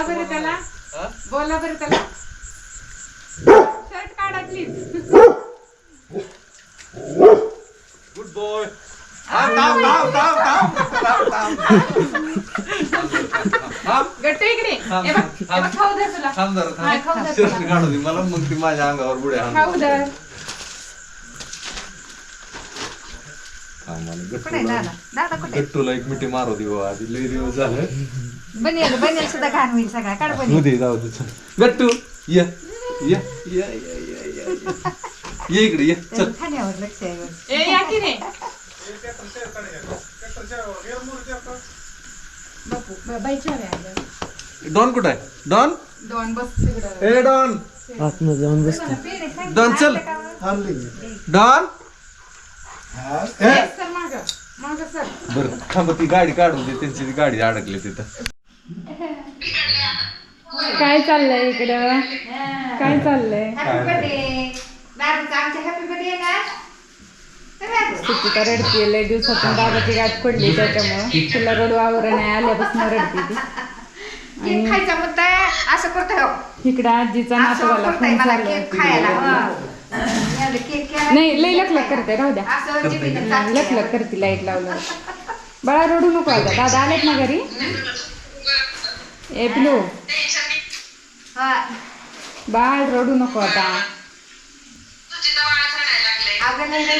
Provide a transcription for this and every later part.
बोला बरं त्याला? बोला बरं त्याला. शर्ट काढा प्लीज गुड बॉय गट्टू इकडे. थांब, हे बघ, हे थांब. बघ, खाऊ दे तुला. थांब जरा हा, खाऊ थांब दे शर्ट तुला. काढू दे. मला मग ती माझ्या अंगावर. खाऊ दे. कुठे आहे? गट्टूला दादा दादा कुठे आहे? गट्टूला एक मिठी मारू दे बाबा आधी लई दिवस झालं. बनेल बनेल सुद्धा घाण होईल सगळा काढ बनेल जाऊ दे चल. गट्टू ये ये ये ये ये ये ये. ये इकडे ये चल खाण्यावर लक्ष आहे बघ. ए या की रे ब- बाईच्या आलं. डॉन कुठं आहे डॉन दोन बस तिकडं ए डॉन आतमध्ये जाऊन बस पेढे सांग. डॉन चल डॉन सर सर बर थांब ती गाडी काढून दे त्यांची ती गाडी अडकली तिथं काय चाललंय इकडं? काय चाललंय? सुचिता रडते लय दिवसातून दादाची गाठ पडली त्याच्यामुळं. तिला रडू आवरण आहे आल्यापासून रडते ती. केक खायचा मुद्दा असं करतोय हो. इकडं आजीचा नातवाला फोन हं. केला नाही लय लखलख करते राहू द्या. लखलख करते लाइट लावलं बाळा रडू नको आता. दादा आलेत ना घरी? ए पिलू हा. बाळ रडू नको आता अगं नाही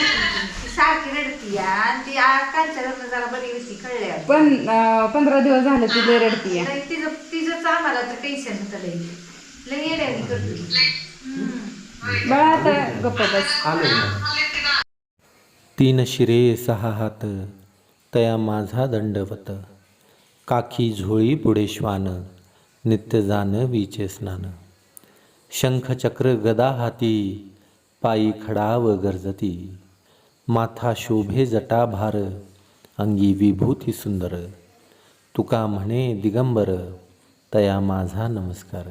सारखी रडती आणि ती आ- कालच्या लग्न जरा बरी होती कळल्या पण पंधरा दिवस झाले ती लय रडतीये नाही, तिचं तिचंच आम्हाला तर टेन्शन होतं लई लई येड्यावानी करते बाळा आता गप्प बस तीन शिरे सहा हात तया माझा दंडवत काखी झोळी पुढे श्वान नित्य जान विचे स्नान. शंखचक्र गदा हाती पायी खडा व गर्जती. माथा शोभे जटा भार अंगी विभूती सुंदर. तुका म्हणे दिगंबर तया माझा नमस्कार.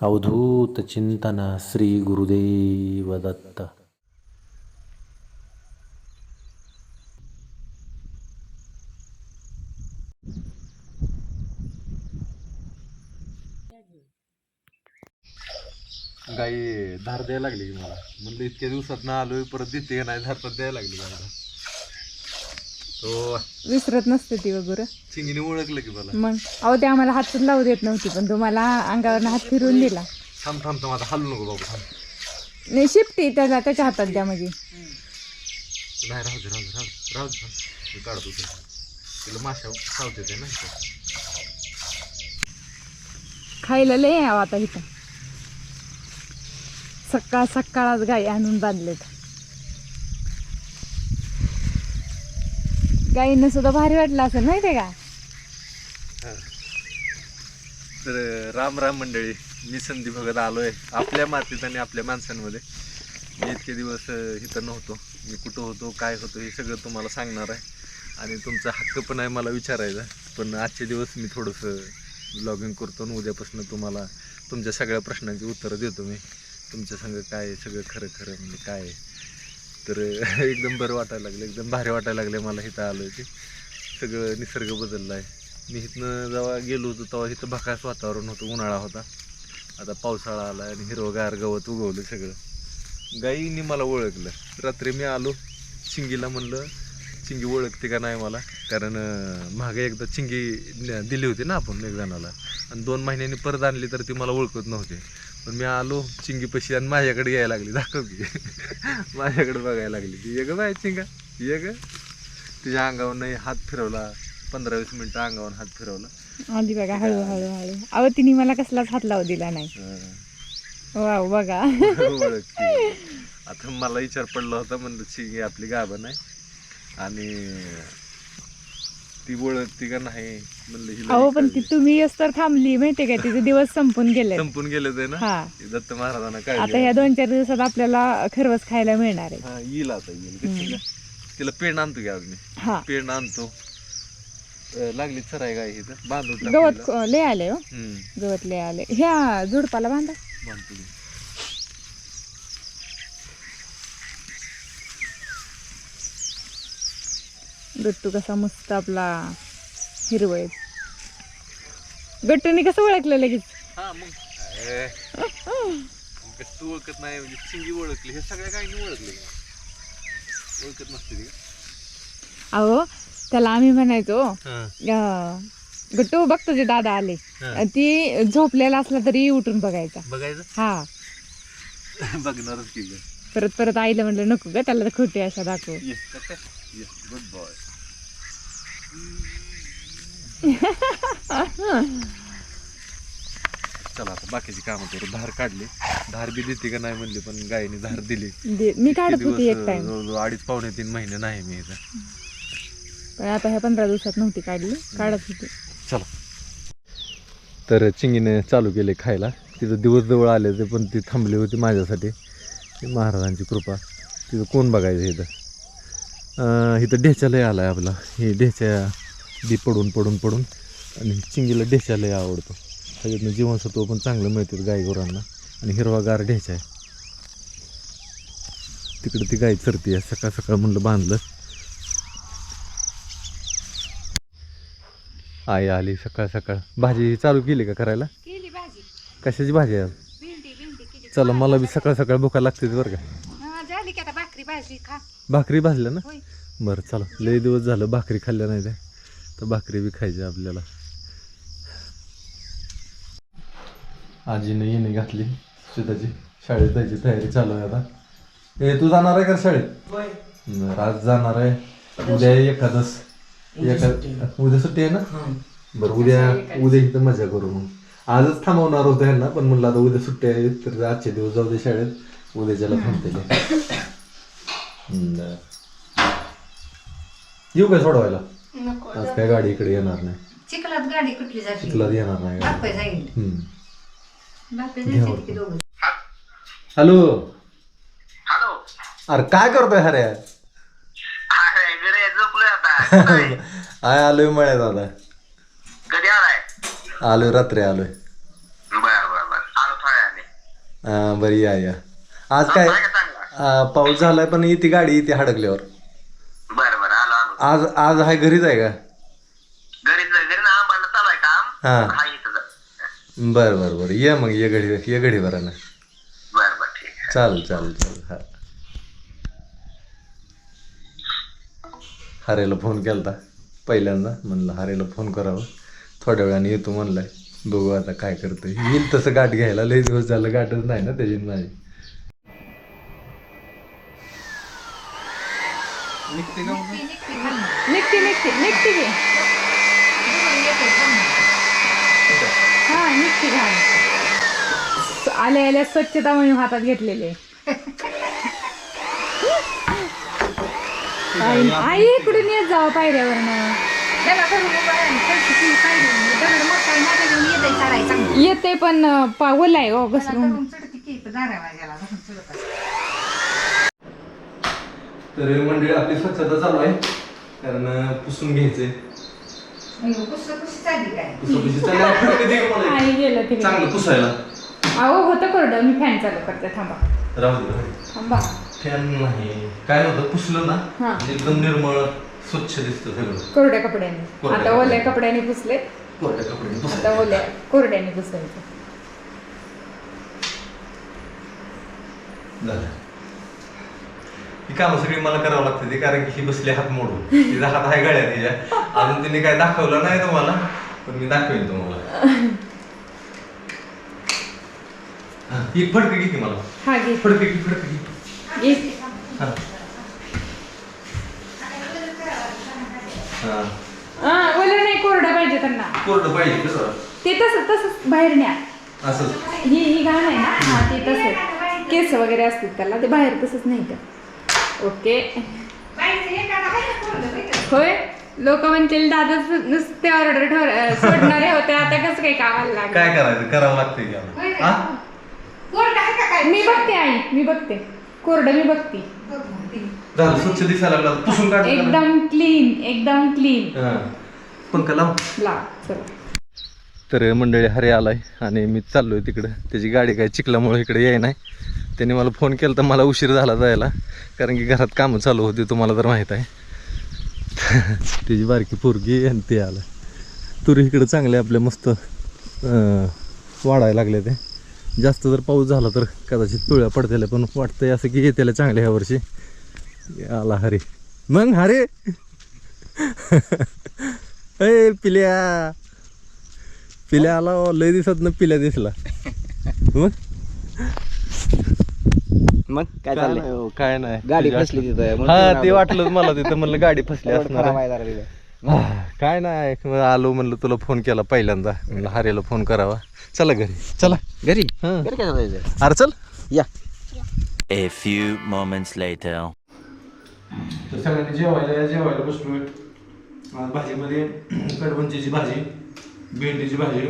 अवधूत चिंतन श्री गुरुदेव दत्त. गाई धार द्यायला लागली की मला. म्हणलं इतक्या दिवसात ना आलोय परत देते का नाही धार द्यायला लागली मला. तो विसरत नसते ती वगैरे. चिंगीने ओळखलं की मला. मग अहो ते आम्हाला हात लावू देत नव्हती पण तुम्हाला अंगावर हात फिरवून दिला. थांब थांब थांब आता हलू नको बाबा थांब. नाही शिफ्टी त्याला त्याच्या हातात द्या म्हणजे नाही राहू दे राहू दे राहू दे राहू दे. मी काढतो ते तिला माशा चावते ते ना. खायला लय यावं आता इथं. सकाळ सकाळच गाई आणून बांधलेत. गाईंना सुद्धा भारी वाटलं असं आहे का? तर राम राम मंडळी मी संधी भगत आलोय आपल्या मातीत आणि आपल्या माणसांमध्ये. मी इतके दिवस इथं नव्हतो. मी कुठं होतो काय होतो हे सगळं तुम्हाला सांगणार आहे. आणि तुमचा हक्क पण आहे मला विचारायचा. पण आजचे दिवस मी थोडंसं ब्लॉगिंग करतो आणि उद्यापासून तुम्हाला तुमच्या सगळ्या प्रश्नांची उत्तरं देतो मी. तुमच्या संग काय सगळं खरं खरं म्हणजे काय तर एकदम बरं वाटायला लागलं एकदम भारी वाटायला लागलं मला इथं आलं ते सगळं निसर्ग बदलला आहे मी इथनं जेव्हा गेलो होतो तेव्हा इथं भकास वातावरण होतं उन्हाळा होता. आता पावसाळा आला आणि हिरवगार गवत उगवलं सगळं. गाईनी मला ओळखलं. रात्री मी आलो शिंगीला म्हणलं चिंगी ओळखते का नाही मला? कारण मागे एकदा चिंगी दिली होती ना आपण एक जणाला आणि दोन महिन्यांनी परत आणली तर ती मला ओळखत नव्हती. पण मी आलो चिंगीपाशी आणि माझ्याकडे यायला लागली. दाखव की. माझ्याकडे बघायला लागली. ती ये ग बाय चिंगा. ये ग तिच्या अंगावर नाही हात फिरवला. पंधरा वीस मिनिटं अंगावर हात फिरवला. आधी बघा हळू हळू अहो तिने मला कसलाच हात लावू दिला नाही. वाव बघा. ओळखते. आता मला विचार पडला होता म्हणलं चिंगी आपली गाभण आहे. आणि ती ओळखती का नाही म्हणलं अहो पण ती. तुम्ही येस तर थांबली माहितीये का? तिचे दिवस संपून गेले संपून गेले ते ना? हा. दत्त महाराजांना आता काय ह्या दोन चार दिवसात आपल्याला खरवस खायला मिळणार आहे. हा येईल आता येईल. का? तिला पेंड आणतो की आज मी हा. पेंड आणतो. अं, लागली चराय गाय इथं बांधून टाकू गवत हिला. लय आले हो. हम्म, गवत लय आले ह्या झुडपाला बांधा. बांधतो मी. गट्टू कसा मस्त आपला हिरवळ गट्टूने कसं ओळखलं लगेच? हा मग. तू ओळखत नाही म्हणजे चिंगी ओळखली. हे सगळ्या काही ओळखले ओळखत नसते ती अहो त्याला आम्ही म्हणायचो अं, गट्टू बघ तुझे दादा आले. हा. ती झोपलेला असला तरी उठून बघायचा. बघायचं? हा. बघणारच की ग. परत परत आईला म्हणलं नको ग त्याला तर खोटी अशा दाखव. येस येस गुड बॉय चला आता बाकीची कामं करू. धार काढली. धार बी देते का नाही म्हणली पण गायीने धार दिली. दे- मी काढत किती होती एक टाइम जवळजवळ अडीच पावणे तीन महिने नाही मी इथं. पण आता ह्या पंधरा दिवसात नव्हती काढली. काढत होती. चला. तर चिंगीने चालू केले खायला. तिथं दिवस जवळ आले ते पण ती थांबली होती माझ्यासाठी. ती महाराजांची कृपा. तिथं कोण बघायचं इथं? इथं ढेच्या लय आला आहे आपला. हे ढेच्या बी पडून पडून पडून आणि चिंगीला लय आवडतो. त्याच्यातनं जीवनसत्व पण चांगलं मिळतं गायगुरांना. आणि हिरवागार ढेच्या आहे. तिकडं ती गाय चरती आहे. सकाळ सकाळ म्हणलं बांधलं. आई आली सकाळ सकाळ. भाजी चालू केली का करायला? कशाची भाजी आहे? चला मला बी सकाळ सकाळ भुका लागते बरं का. झाली की आता भाकरी भाजी खा. भाकरी भाजल्या ना? होय. बरं चला. लई दिवस झालं भाकरी खाल्ल्या नाही त्या. तर भाकरी बी खायची आपल्याला. आजीने येणे घातली. सीताची शाळेत जायची तयारी चालू आहे आता. ए तू जाणार आहे का शाळेत? बरं, आज जाणार आहे. उद्या एकादस. एका उद्या सुट्टी आहे ना? बरं उद्या उद्या इथं मजा करू मग. आजच थांबवणार होतं ह्यांना पण म्हणलं आता उद्या सुट्टी आहे तर आजचे दिवस जाऊ दे शाळेत. उद्याच्याला थांबते. येऊ काय सोडवायला नको आज काय गाडी इकडे येणार नाही चिखलात गाडी कुठली जाते चिखलात येणार नाही गाडी बापे जाईल हम्म. बापे घ्या जायचे की दोघं हॅलो हॅलो अरे काय करतोय अरे अरे घरी झोपलोय आता आय आलोय मळ्यात आता कधी आलाय आलोय रात्री आलोय बर बर बर आलो थोड्या वेळाने. हा, बरी या या आज काय आ, पाऊस झालाय पण येते गाडी येते हडकल्यावर. बर बर आलो आलो. आज आज आहे घरीच आहे का? घरी घरी ना आंबाला चालू आहे काम. हा. इथं. बर बर बर. ये मग ये घडी ये घडी बरं ना बर बर ठीक आहे. चालेल चालेल चालेल हा. हरेला फोन केलता पहिल्यांदा. म्हणलं हरेला फोन करावं. थोड्या वेळाने येतो म्हणलाय. बघू आता काय करतोय. येईल तसं गाठ घ्यायला. लय दिवस झालं गाठच नाही ना त्याची आणि माझी. निघते का मग? ती निघते. निघते निघते घालणं. हा निघते घाल आल्या आल्या स्वच्छता मोहीम हातात घेतलेले आई आई इकडून येत जावं पायऱ्यावरनं. येते पण अं, पा ओला आहे हो घसरून धरून चढते की, पण दाऱ्या वाजायला धरून चढत असते. तर मंडळी आपली स्वच्छता चालू आहे. कारण पुसून घ्यायचंय. कुस्स चालली गेलं तिकडे चांगलं पुसायला. अहो होतं कोरडं. मी फॅन चालू करते. थांबा. राहू दे. राहू दे. थांबा. फॅन नाही. काय नव्हतं? पुसलं ना. हा. म्हणजे एकदम निर्मळ स्वच्छ दिसतं सगळं. कोरड्या कपड्याने. कोरड्या आता ओल्या कपड्याने. पुसले कोरड्या कपड्याने आता पुसायचं. ओल्या कोरड्याने पुसायचं झालं. कामं सगळी मला करावं लागते ती कारण की ही बसली हात मोडून. तिचा हात आहे गळ्यात तिच्या. अजून तिने काय दाखवलं नाही तुम्हाला पण मी दाखवेन तुम्हाला. हा, ही फडकं घे की मला. हा घे. फडकं घे फडकं घे. घे. हा. हा. हा नाही पाहिजे त्यांना. कोरडं पाहिजे कसं ते तसं तसंच बाहेर न्या. असं ही ही घाण आहे ना? हा ते तसंच. केस वगैरे असतील त्याला ते बाहेर तसंच नाही का? ओके हे. होय? लोक म्हणतील दादाच नुसते ऑर्डर सोडणारे होते आता कसं काही कामाला लागलं काय करायचं? करावं. हा? काय? मी बघते आई मी बघते. कोरडं मी बघते. झालं स्वच्छ दिसायला लागलं. पुसून काढ एकदम क्लीन एकदम क्लीन पंखा लाव. लाव चला. तर मंडळी हरे आलाय आणि मी चाललोय तिकडं. त्याची गाडी काय चिखल्यामुळे इकडे याय नाही त्याने मला फोन केला तर मला उशीर झाला जायला. कारण की घरात कामं चालू होती तुम्हाला तर माहीत आहे. त्याची बारकी पोरगी आणि ते आलं. तुरी इकडं चांगले आपले मस्त वाढायला लागले ते. जास्त जर पाऊस झाला तर कदाचित पिवळ्या पडतेल्या पण वाटतंय असं की येतेल्या चांगले ह्या वर्षी. आला हरे. मग हरे! ए पिल्या! पिल्या आला लय दिसत ना पिल्या दिसला. मग? मग काय चाललंय? हो, काय नाही. गाडी तुझ्या- फसली तिथं म्हणून हा ते. वाटलं मला तिथं म्हणलं गाडी फसली असणार खराब आहे. आहे जरा तिथं. आह, काय नाही मग आलो म्हणलं तुला फोन केला पहिल्यांदा. म्हणलं हरेला फोन करावा. चला घरी. चला. घरी? हं. घरी काय जायचं अरे चल. या. A few moments later. तर सगळ्यांनी जेवायला या जेवायला बसलोय आज भाजीमध्ये कडवंचीची भाजी भेंडीची भाजी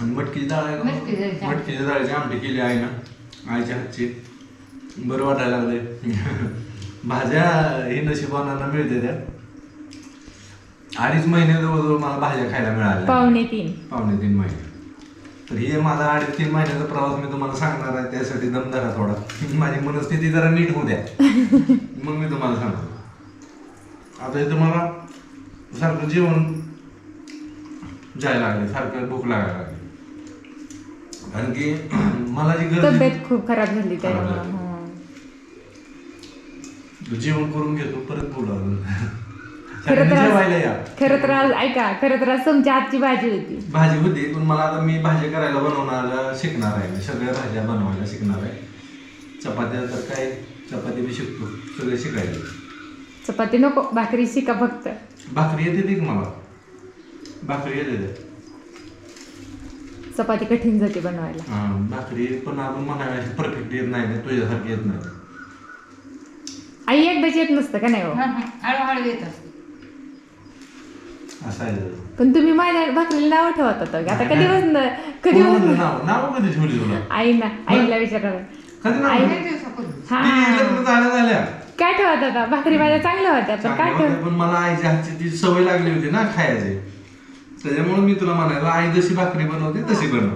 आणि मटकीची डाळ आहे मटकीची आमटी. मटकीची डाळीची आमटी केली आहे ना आईच्या हातची. बरं वाटायला लागले भाज्या ही नशिबाना मिळते त्या. अडीच महिने जवळजवळ मला भाज्या खायला मिळाल्या. पावणे तीन. पावणे तीन महिने. तर हे माझा अडीच तीन महिन्याचा प्रवास मी तुम्हाला सांगणार आहे त्यासाठी दम धरा थोडा. माझी मनस्थिती जरा नीट होऊ द्या. मग मी तुम्हाला सांगतो. आता इथं मला सारखं जेवण जायला लागले सारखं भूक लागायला लागली. कारण की मला जी गरज तब्येत खूप खराब झाली त्यामुळं खराब. हं. जेवण करून घेतो परत खरं तर जेवायला या. आज खरं तर आज ऐका खरं तर आज तुमच्या हातची भाजी होती. भाजी होती पण मला आता मी भाजी करायला बनवणारा शिकणार आहे. मी सगळ्या भाज्या बनवायला शिकणार आहे. चपात्या तर काय चपाती बी शिकतो. सगळे शिकायचे. चपाती नको भाकरी शिका फक्त. भाकरी येते ती का मला? भाकरी येते ते. चपाती कठीण जाते बनवायला. हा, भाकरी पण अजून म्हणायला परफेक्ट येत नाही तुझ्यासारखी येत नाही. आई एकदाच येत नसतं का नाही हो? हं, हं. हळूहळू येत असते. असं आहे. जरा. पण तुम्ही माझ्या भाकरीला नाव ठेवत होता का? आता कधी बसणं? कधी कोण म्हणलं बसणं? नाव? नाव कधी ठेवली तुला? आईला कधी नाव आई- ठेवली? लय दिवसापूर्वी. हा. ती लग्न झाल्या झाल्या. काय ठेवत होता? भाकरी माझ्या चांगल्या होत्या पण चांगल्या काय होत्या, ठेव पण मला आईच्या हातची ती सवय लागली होती ना खायची. त्याच्यामुळे मी तुला म्हणायला आई जशी भाकरी बनवते तशी बनव.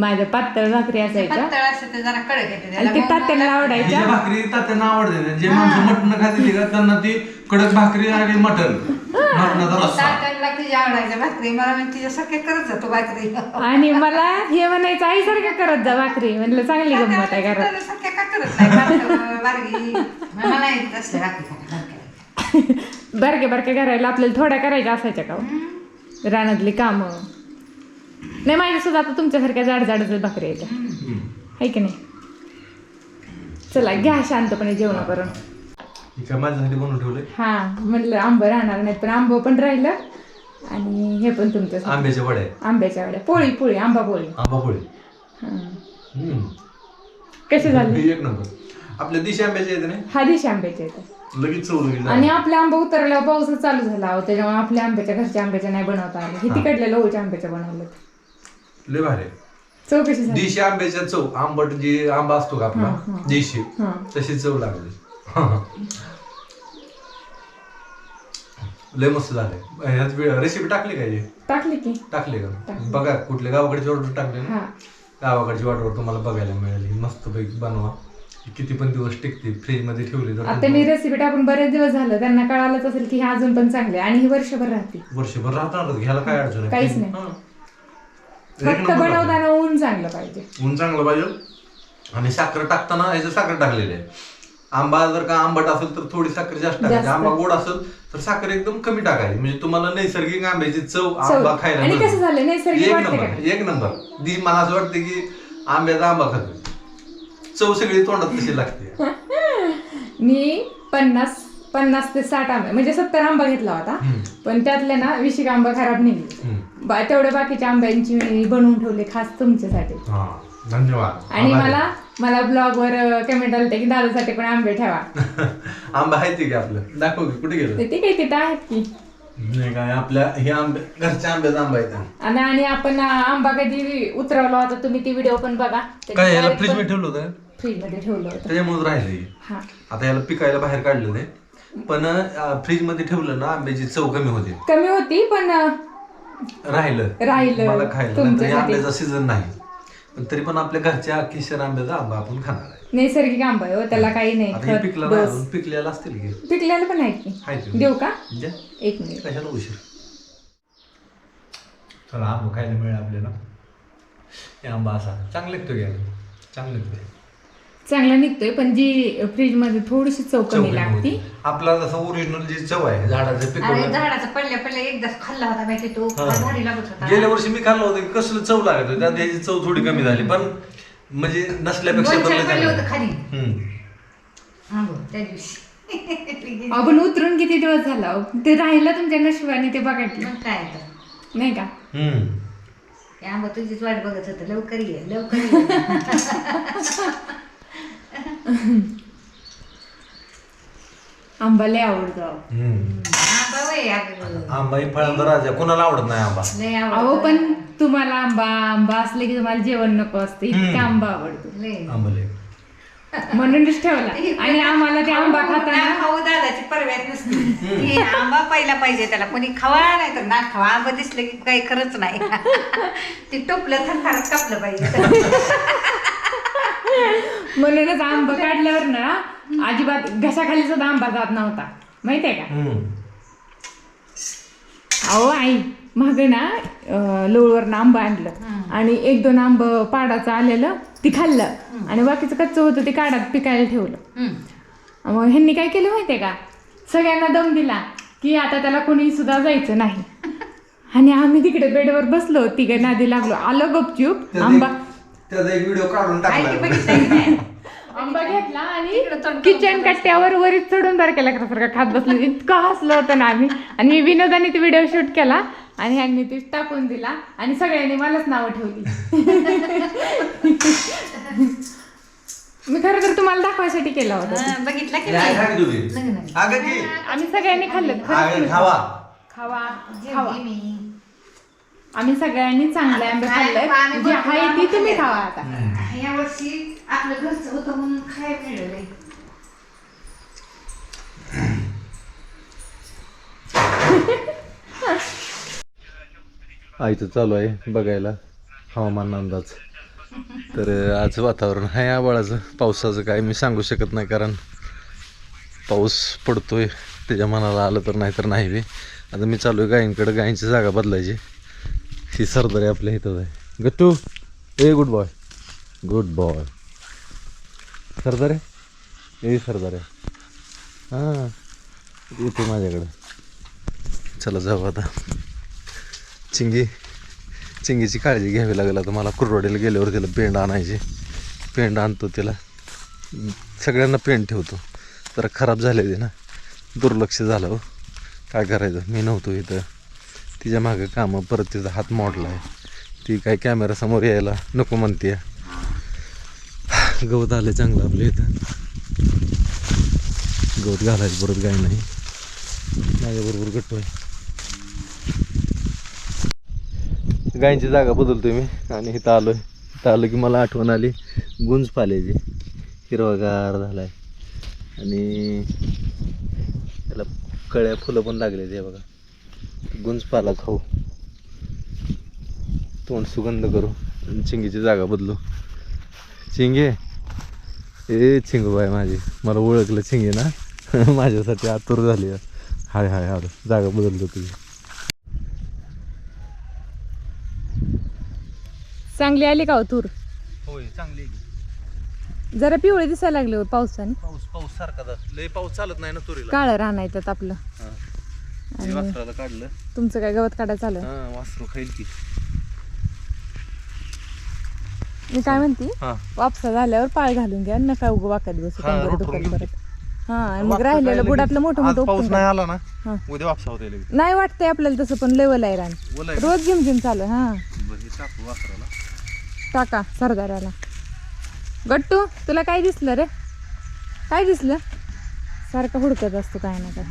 माझ्या पातळ भाकरी असायच्या. पातळ असं ते जरा कडक येते आणि ते तात्याला तिच्या आवडायच्या. भाकरी तात्यांना आवडते जे माणसं मटण खाते का त्यांना ती कडक भाकरी आणि मटण. मटणाचा रस्सा. तात्यांना तिच्या आवडायच्या भाकरी मला म्हणजे तिच्यासारखे करत जातो भाकरी. आणि मला हे म्हणायचं आईसारखं करत जा भाकरी. म्हणलं चांगली गंमत आहे घरात. सारख्या का करत नाही? पातळ, बारकी मला नाही येत असल्या भाकरी करायला, बारक्या. बारके बारके करायला आपल्याला थोड्या करायच्या असायच्या का हो? रानातली कामं. नाही माझ्या सुद्धा आता तुमच्यासारख्या जाड जाडच भाकरी यायच्या आहे की नाही? चला घ्या शांतपणे जेवण करून ही काय माझ्यासाठी बनवून ठेवले हा म्हणलं आंबं राहणार नाही पण आंबं पण राहिलं. आणि हे पण तुमचं आंब्याचे वडे आंब्याच्या वड्या. पोळी पोळी आंबा पोळी. आंबा पोळी. कसे झाले? एक नंबर. आपल्या दिशा आंब्याचे येते ना? हा दिशा आंब्याचे येतात लगेच चव लगेच आणि आपले आंबा उतरल्यावर पाऊसच चालू झाला अहो त्याच्यामुळे आपल्या आंब्याच्या घरच्या आंब्याच्या नाही बनवता आले. हे तिकडल्या लोहच्या आंब्याच्या बनवलं लय भारी. चव कशी झाली? देशी आंब्याच्या चव आंबट जे आंबा असतो का आपला देशी हा. तशी चव लागली. लय मस्त झाले. ह्यात रेसिपी टाकली काय हे? टाकली की. टाकली का? बघा कुठल्या गावाकडची ऑर्डर टाकली ना. हा. गावाकडची ऑर्डर तुम्हाला बघायला मिळेल. मस्त पैकी बनवा. किती पण दिवस टिकते फ्रीजमध्ये ठेवली तर आता मी रेसिपी टाकून बरेच दिवस झालं त्यांना कळालंच असेल की हे अजून पण चांगले आणि ही वर्षभर राहते. वर्षभर राहणार घ्यायला काय अडचण आहे? काहीच नाही. हा. एक फक्त नंबर बनवताना ऊन चांगलं पाहिजे. ऊन चांगलं पाहिजे. आणि साखर टाकताना याचं साखर टाकलेली आहे आंबा जर का आंबट असेल तर थोडी साखर जास्त टाकायची जास्त. आंबा गोड असेल तर साखर एकदम कमी टाकायची. म्हणजे तुम्हाला नैसर्गिक आंब्याची चव आंबा खायला आणि मिळते. कसं झालं नैसर्गिक एक वाटते नंबर एक नंबर. दी मला असं वाटतं की आंब्याचा आंबा खातो चव सगळी तोंडात तशी लागते. मी पन्नास पन्नास ते साठ आंबे म्हणजे सत्तर आंबा घेतला होता. पण त्यातले ना विशिक आंबा खराब निघले. हम्म. बा तेवढ्या बाकीच्या आंब्यांची मी बनवून ठेवले खास तुमच्यासाठी. हा धन्यवाद. आणि आभारी. मला मला ब्लॉग वर कमेंट आलते की दादासाठी पण आंबे ठेवा. आंबा आहे ते की आपलं. दाखव की कुठे गेलं? ते काही तिथं आहेत की. नाही काय आपल्या हे आंबे घरच्या आंब्याचा आंबा आहे आणि आणि आपण आंबा कधी उतरवला होता तुम्ही ती व्हिडिओ पण बघा. काय याला फ्रीजमध्ये ठेवलं होतं? फ्रीजमध्ये ठेवलं होतं. त्याच्यामुळे राहिले हा. आता याला पिकायला बाहेर काढलं ते पण फ्रीजमध्ये ठेवलं ना आंब्याची चव कमी होते. कमी होती पण राहिलं. राहिलं. मला खायला आंब्याचा सीझन नाही. पण तरी पण आपल्या घरच्या किशोर आंब्याचा आंबा आपण खाणार आहे. नैसर्गिक आंबा आहे हो त्याला काही नाही आता हे खत पिकलं नाही डोस. अजून पिकलेलं असतील की? पिकलेलं पण आहे की. आहे की? देऊ का? म्हणजे? एक मिनिट. कशाला उशीर? चला आंबा खायला मिळेल आपल्याला. हे आंबा असा चांगला लागतो घ्यायला चांगलं लागतोय चांगला निघतोय पण जी फ्रीजमध्ये थोडीशी चव कमी लागती. आपला जसं ओरिजिनल जी चव आहे झाडाचं अरे पिकवलं झाडाचा पडल्या पडल्या एकदाच खाल्ला होता माहिती तो हा. भारी लागत होता गेल्या वर्षी मी खाल्लं होतं की कसलं चव लागत होती त्यात याची चव थोडी कमी झाली पण म्हणजे नसल्यापेक्षा दोन तर चार लय पडले चांगलं. होतं खाली हम्म. हा त्या दिवशी आपण उतरून किती दिवस झाला? ते राहिलं तुमच्या नशिबाने ते बघायला मग काय तर नाही का हम्म. हे तुझीच वाट बघत होतं लवकर ये लवकर ये आंबा लय आवडतो. हम्म. आंबा वय अगं. आंबा ही फळांचा राजा. कोणाला आवडत नाही आंबा? लय अहो आवडतो पण तुम्हाला आंबा आंबा असले की तुम्हाला जेवण नको असते. इतका आंबा आवडतो. लय. म्हणूनच ठेवला. आणि आम्हाला ते आंबा ना खाताना खाऊ दादाची परव्यात नसते. हे आंबा पहिला पाहिजे त्याला. कोणी खावा नाही तर ना खावा. आंबा दिसलं की काही खरंच नाही. ते टोपलं थरथरत कापलं पाहिजे. म्हणूनच आंबा काढल्यावर ना अजिबात घशाखाली सुद्धा आंबा जात नव्हता. माहितीये का. अहो आई माग ना लोळवरनं आंबा आणलं. आणि एक दोन आंब पाडाचं आलेलं ती खाल्लं. आणि बाकीचं कच्चं होतं ते काढात पिकायला ठेवलं. मग ह्यांनी काय केलं माहितीये का? सगळ्यांना दम दिला की आता त्याला कोणी सुद्धा जायचं नाही. आणि आम्ही तिकडे बेडवर बसलो तिघे नादी लागलो. आलं गपचूप आंबा त्याचा एक व्हिडिओ काढून टाकला? आंबा घेतला आणि किचन कट्ट्यावर वरीच चढून बार केला सारखं खात बसलो. इतकं हसलो होतं ना आम्ही. आणि विनोदाने ते व्हिडिओ शूट केला आणि ह्यांनी ते टाकून दिला आणि सगळ्यांनी मलाच नावं ठेवली. मी खरं तर तुम्हाला दाखवायसाठी केला होता. हा, बघितलं की नाही? अगं आम्ही सगळ्यांनी खाल्लं. अगं खावा खावा. खावा. जेवली मी. आम्ही सगळ्यांनी चांगले आंबे खाल्ले आम्ही जे भरपूर आहे आंबे ती तुम्ही खाल्ले. खावा आता. या वर्षी आपलं घरचं होतं म्हणून खायला मिळालंय आईचं चालू आहे बघायला. हवामान अंदाज. तर अं, आज वातावरण आहे आबाळाचं पावसाचं काय मी सांगू शकत नाही कारण पाऊस पडतोय. त्याच्या मनाला आलं तर नाही तर नाही बी. आता मी चालू आहे गायींकडे. गायींची जागा बदलायची. ही सरदारी आपल्या इथं आहे गट्टू ए गुड बॉय गुड बॉय सरदारे ए सरदारे हां येते माझ्याकडं. चला जाऊ आता. चिंगी चिंगीची काळजी घ्यावी लागेल आता. मला कुरवाडीला गेल्यावर तिला पेंड आणायची. पेंड आणतो तिला. सगळ्यांना पेंड ठेवतो. तर खराब झाले ते ना. दुर्लक्ष झालं हो. काय करायचं? मी नव्हतो इथं. तिच्या मागं कामं परत तिचा हात मोडला आहे ती काय कॅमेरासमोर यायला नको म्हणते गवत आलं चांगलं आपल्या इथं. गवत घालायचं परत काय नाही. माझ्याबरोबर गट्टू आहे. गायींची जागा बदलतोय मी आणि इथं आलोय. इथं आलो की मला आठवण आली गुंज पाल्याची. हिरवागार झालाय. आणि त्याला कळ्या फुलं पण लागले ते बघा. गुंज पाला खाऊ. तोंड सुगंध करू. आणि चिंगीची जागा बदलू. चिंगे? ए चिंगू बाय माझी. मला ओळखलं चिंगे ना? माझ्यासाठी आतुर झाली. हाय हाय हाय. जागा बदलतो तुझी. चांगली आली का हो तूर? होय चांगली जरा पिवळे दिसायला लागले पावसाने. पाऊस पाऊस सारखा लय पाऊस चालत नाही ना तुरीला. काळं राहणार आपलं. वासराला काढलं. तुमचं काय गवत काढायचं आलं हा वासरू खाईल की मी काय म्हणते? हा. वापसा झाल्यावर पाय घालून घ्या नका उगं वाकत बसू हा, कंबर रोटून दुखत घेऊ परत हा आणि मग राहिलेलं बुडातलं मोठं आज मोठं पाऊस उपटून नाही. आला ना हा. उद्या वापसा होता येईल नाही वाटतंय आपल्याला तसं पण लेवल आहे रान. बोलाय रोज झिमझिम चालू आहे, हा. बरं हे टाकू वासराला. टाका सरदाराला. गट्टू तुला काय दिसलं रे? काय दिसलं? सारखं हुडकत असतो काय ना काय.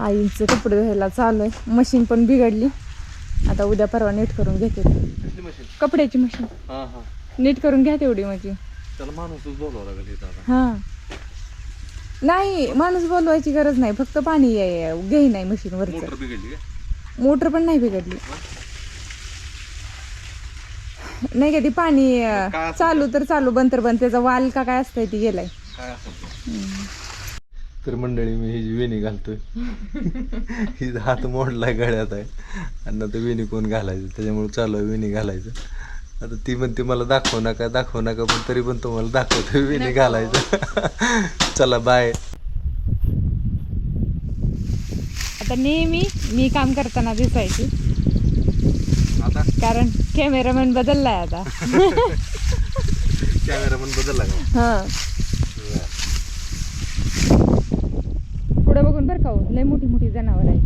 आईचं कपडे धुवायला चालू आहे. मशीन पण बिघडली. आता उद्या परवा नीट करून घेते. कपड्याची मशीन. हा हा. नीट करून घ्या तेवढी माझी. हा. नाही माणूस बोलवायची गरज नाही. फक्त पाणी घेई नाही मशीन वरचं काय मोटर पण नाही बिघडली. नाही का ती पाणी चालू तर चालू बंद तर बंद. त्याचा वाल का काय असतंय ती गेलाय. तर मंडळी मी ही जी वेणी घालतोय ही हात मोडलाय गळ्यात आहे. आणि आता वेणी कोण घालायचं? त्याच्यामुळे चालू आहे वेणी घालायचं. आता ती म्हणते मला दाखवू नका दाखवू नका पण तरी पण तुम्हाला दाखवतोय वेणी घालायचं. चला बाय आता नेहमी मी काम करताना दिसायची. आता? कारण कॅमेरामॅन बदललाय आता. कॅमेरामन बदलला का? हा पुढे बघून बरं का हो, लय मोठी मोठी जनावर आहे.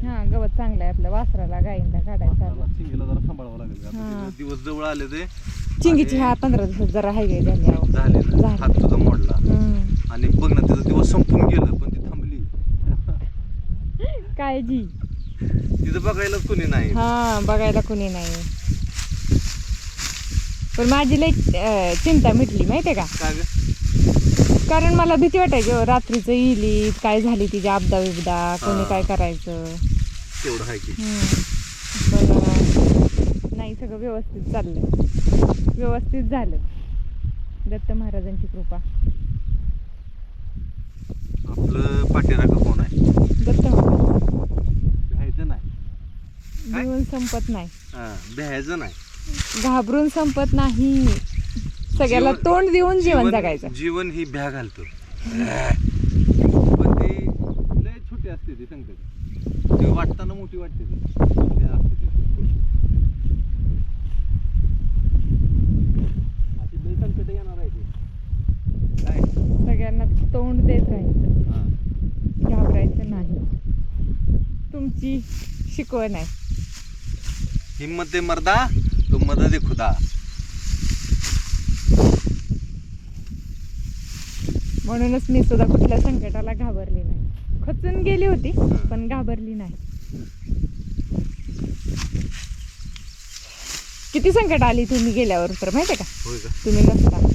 हा गवत चांगलं आहे आपल्या वासराला गाईंना काढायचं. चिंगीला जरा सांभाळावं लागेल दिवस जवळ आले ते चिंगीची हा पंधरा दिवस जरा. झाले ना. हात तुझा मोडला. आणि बघ ना तिचा दिवस संपून गेलं पण ती थांबली काळजी तिथं बघायलाच कोणी नाही हा बघायला कोणी नाही पण माझी लई अं, चिंता मिटली माहितीये का? का ग? कारण मला भीती वाटायची हो, रात्रीचं इली काय झाली तिची आपदा बिबदा कोणी. काय करायचं? तेवढं आहे की. हम्म. पण अं, नाही सगळं व्यवस्थित चाललं व्यवस्थित झालं. दत्त महाराजांची कृपा. आपलं पाठीराखा कोण आहे? दत्त महाराज. भ्यायचं नाही. काय? जीवन संपत नाही. हा, भ्यायचं नाही. घाबरून संपत नाही. सगळ्याला जीवन- तोंड देऊन जीवन जगायचं. जीवन ही भ्या घालतो. पण ती लय छोटी असते ती संकट. ती वाटताना मोठी वाटते ती. भ्या असते ती. अशी लय संकट येणार आहे ती काय? सगळ्यांना तोंड देत राहायचं. हा. घाबरायचं नाही. तुमची शिकवण आहे. हिम्मत दे मर्दा. तो मदद खुदा. म्हणूनच मी सुद्धा कुठल्या संकटाला घाबरली नाही. खचून गेली होती पण घाबरली नाही. किती संकट आली तुम्ही गेल्यावर तर माहितीये का? तुम्ही नसता.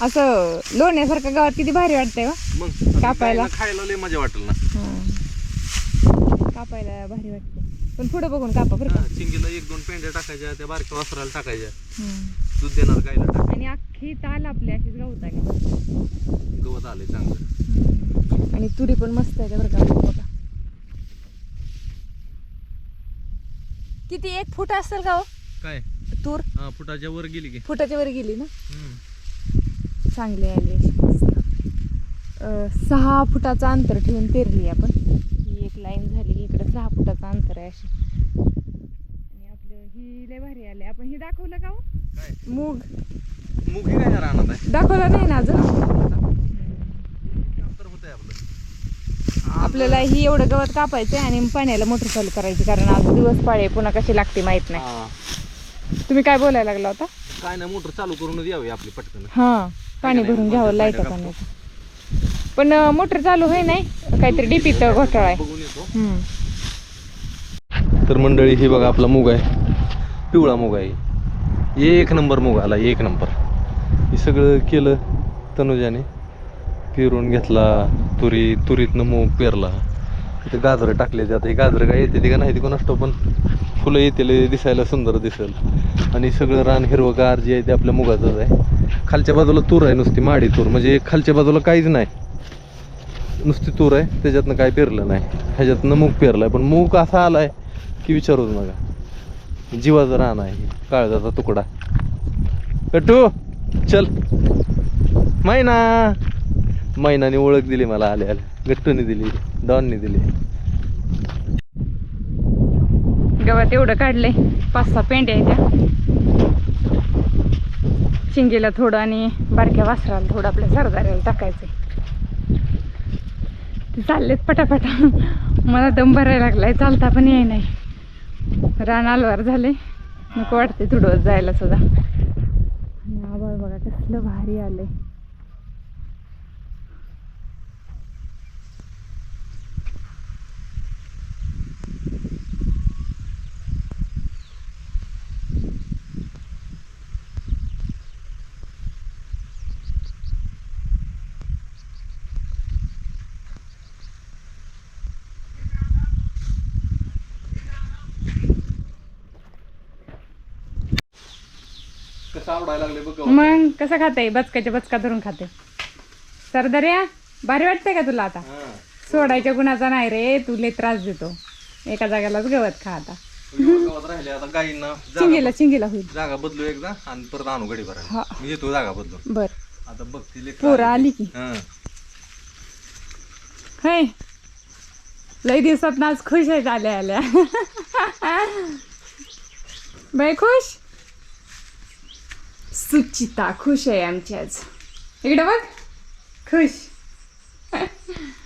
असं लोण्यासारखं गावात किती भारी वाटतंय मग कापायला? खायला लय मजा वाटेल ना. कापायला भारी वाटते. पण पुढे बघून कापा बरं का. हा, चिंगीला एक दोन पेंड्या टाकायच्या त्या बारक्या वासराला टाकायच्या. हम्म. दूध देणार गायला टाक आणि अख्खी ताल आपली अशीच गवताली गवत आले चांगलं. आणि तुरी पण मस्त आहे बरं का. बघा. किती एक फूट असेल का हो? काय? तूर? हा फुटाच्या वर गेली की. फुटाच्या वर गेली ना? हम्म. चांगली आली अशी मस्त. अं, सहा फुटाचं अंतर ठेवून पेरली आपण. ही एक लाईन झाली. सहा फुटाचं अंतर आहे अशी. आणि आपलं ही लय भारी आले. आपण ही दाखवलं का हो? मूग. मुगी काय राहणार आहे? दाखवलं नाही ना अजून. आपलं. आपल्याला ही एवढं गवत कापायचं आणि पाण्याला मोटर चालू करायची कारण आज दिवस पाळे पुन्हा कशी लागते माहीत नाही. हा. तुम्ही काय बोलायला लागला होता? काय नाही मोटर चालू करूनच यावी आपली पटकन. हा पाणी नाही, भरून घ्यावं लाइट पाहिजे पाण्याचं पण. मोटर चालू आहे नाही. काहीतरी डीपीत घोटाळा आहे. बघून येतो. हम्म. तर मंडळी ही बघा आपला मुग आहे. पिवळा मुग आहे. एक नंबर मुग आला एक नंबर. हे सगळं केलं तनुजाने. पेरून घेतला तुरी तुरीतनं मूग पेरला. तिथे गाजरं टाकले जाते हे गाजरं काय येते ते का नाही ते कोण असतो पण फुलं येतील दिसायला सुंदर दिसेल. आणि सगळं रान हिरवगार जे आहे ते आपल्या मुगाचंच आहे. खालच्या बाजूला तूर आहे नुसती माडी तूर. म्हणजे खालच्या बाजूला काहीच नाही. नुसती तूर आहे त्याच्यातनं काय पेरलं नाही. ह्याच्यातनं मूग पेरलाय. पण मूग असा आलाय की विचारूच नका. जीवाचं रान आहे. काळजाचा तुकडा. कटू चल. मैना. मैनाने ओळख दिली मला आले आले गट्टूने दिली डॉनने दिली. गवत एवढं काढलंय. पाच सहा पेंड्या आहे त्या. चिंगीला थोडं आणि बारक्या वासराला थोडं आपल्या सरदाराला टाकायचंय. ते चाललेत पटापटा. मला दम भरायला लागलाय. चालता पण येई नाही रान अलवार झाले. नको वाटते तुडवत जायला सुद्धा. आणि आभाळ बघा कसलं भारी आलंय. कसं आवडायला लागले बघ मग कसं खाते? बचकाच्या बचका धरून खाते. सरदर्या भारी वाटतंय का तुला आता? हा. सोडायच्या गुणाचा नाही रे तू लय त्रास देतो. एका जागेलाच गवत खा आता. एवढं गावात राहिले आता गाईंना जागा चिंगीला चिंगीला होईल. जागा बदलू एकदा आणि परत आणू हा. भरायला. मी येतो जागा बदलून. बर. आता बघ ती पोरं आली की. हा. है लई दिवसात आज खुश आहेत आल्या आल्या. बाई खुश? सुचिता खुश आहे आमची आज. इकडं बघ. खुश.